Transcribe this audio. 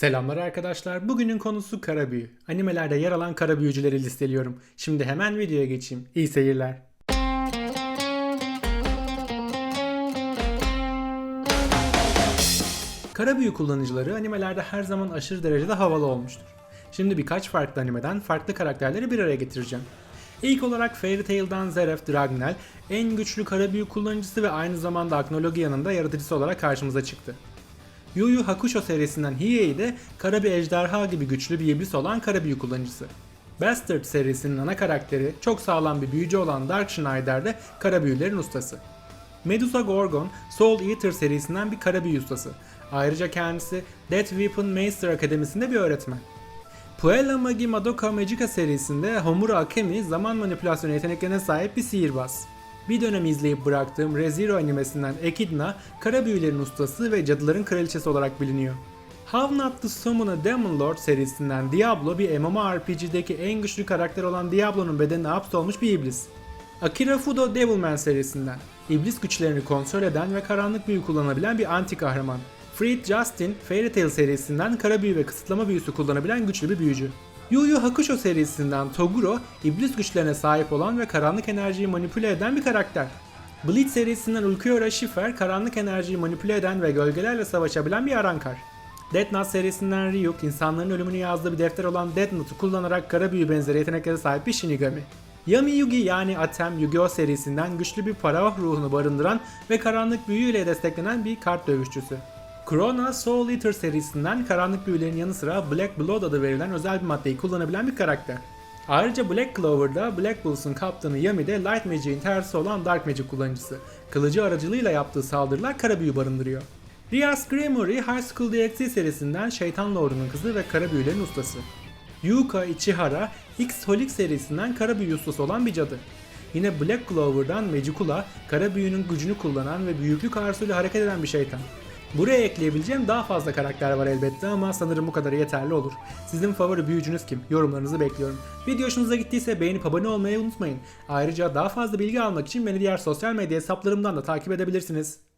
Selamlar arkadaşlar. Bugünün konusu kara büyü. Animelerde yer alan kara büyücüleri listeliyorum. Şimdi hemen videoya geçeyim. İyi seyirler. Kara büyü kullanıcıları animelerde her zaman aşırı derecede havalı olmuştur. Şimdi birkaç farklı animeden farklı karakterleri bir araya getireceğim. İlk olarak Fairy Tail'dan Zeref Dragnel en güçlü kara büyü kullanıcısı ve aynı zamanda Agnologia'nın da yaratıcısı olarak karşımıza çıktı. Yu Yu Hakusho serisinden Hiei de kara bir ejderha gibi güçlü bir iblis olan kara büyü kullanıcısı. Bastard serisinin ana karakteri çok sağlam bir büyücü olan Dark Schneider de kara büyülerin ustası. Medusa Gorgon, Soul Eater serisinden bir kara büyü ustası. Ayrıca kendisi Death Weapon Master Akademisi'nde bir öğretmen. Puella Magi Madoka Magica serisinde Homura Akemi zaman manipülasyonu yeteneklerine sahip bir sihirbaz. Bir dönem izleyip bıraktığım ReZero animesinden Echidna, kara büyülerin ustası ve cadıların kraliçesi olarak biliniyor. How Not to Summon a Demon Lord serisinden Diablo bir MMORPG'deki en güçlü karakter olan Diablo'nun bedenine hapsolmuş bir iblis. Akira Fudo Devilman serisinden iblis güçlerini kontrol eden ve karanlık büyü kullanabilen bir anti kahraman. Freed Justin, Fairy Tail serisinden kara büyü ve kısıtlama büyüsü kullanabilen güçlü bir büyücü. Yu Yu Hakusho serisinden Toguro, iblis güçlerine sahip olan ve karanlık enerjiyi manipüle eden bir karakter. Bleach serisinden Ulquiorra Schiffer, karanlık enerjiyi manipüle eden ve gölgelerle savaşabilen bir arankar. Death Note serisinden Ryuk, insanların ölümünü yazdığı bir defter olan Death Note'u kullanarak kara büyü benzeri yeteneklere sahip bir Shinigami. Yami Yugi yani Atem Yu-Gi-Oh serisinden güçlü bir para ruhunu barındıran ve karanlık büyüyle desteklenen bir kart dövüşçüsü. Krona Soul Eater serisinden karanlık büyülerin yanı sıra Black Blood adı verilen özel bir maddeyi kullanabilen bir karakter. Ayrıca Black Clover'da Black Bulls'un kaptanı Yami de Light Magic'in tersi olan Dark Magic kullanıcısı. Kılıcı aracılığıyla yaptığı saldırılar kara büyü barındırıyor. Rias Gremory High School DxD serisinden Şeytan Lord'unun kızı ve kara büyülerin ustası. Yuka Ichihara X Holic serisinden kara büyü ustası olan bir cadı. Yine Black Clover'dan Magicula, kara büyünün gücünü kullanan ve büyüklük arzusuyla hareket eden bir şeytan. Buraya ekleyebileceğim daha fazla karakter var elbette ama sanırım bu kadarı yeterli olur. Sizin favori büyücünüz kim? Yorumlarınızı bekliyorum. Video hoşunuza gittiyse beğenip abone olmayı unutmayın. Ayrıca daha fazla bilgi almak için beni diğer sosyal medya hesaplarımdan da takip edebilirsiniz.